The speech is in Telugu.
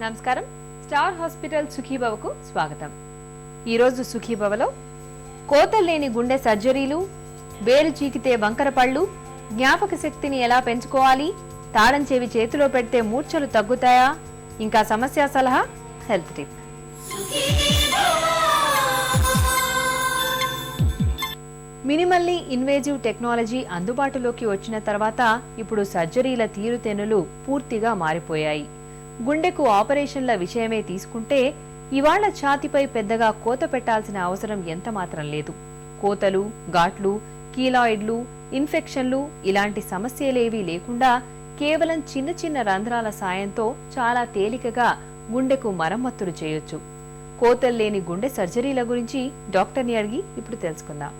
నమస్కారం. స్టార్ హాస్పిటల్ సుఖీభవకు స్వాగతం. ఈరోజు సుఖీభవలో లేని గుండె సర్జరీలు వేలు చీకితే వంకర పళ్ళు జ్ఞాపక శక్తిని ఎలా పెంచుకోవాలి తాళం చెవి చేతిలో పెడితే మూర్ఛలు తగ్గుతాయా ఇంకా సమస్య సలహా health tip. Minimally invasive technology అందుబాటులోకి వచ్చిన తర్వాత ఇప్పుడు సర్జరీల తీరుతెన్నులు పూర్తిగా మారిపోయాయి. గుండెకు ఆపరేషన్ల విషయమే తీసుకుంటే ఇవాళ ఛాతిపై పెద్దగా కోత పెట్టాల్సిన అవసరం ఎంత మాత్రం లేదు. కోతలు ఘాట్లు కీలాయిడ్లు ఇన్ఫెక్షన్లు ఇలాంటి సమస్యలేవీ లేకుండా కేవలం చిన్న చిన్న రంధ్రాల సాయంతో చాలా తేలికగా గుండెకు మరమ్మతులు చేయొచ్చు. కోతల్లేని గుండె సర్జరీల గురించి డాక్టర్ని అడిగి ఇప్పుడు తెలుసుకుందాం.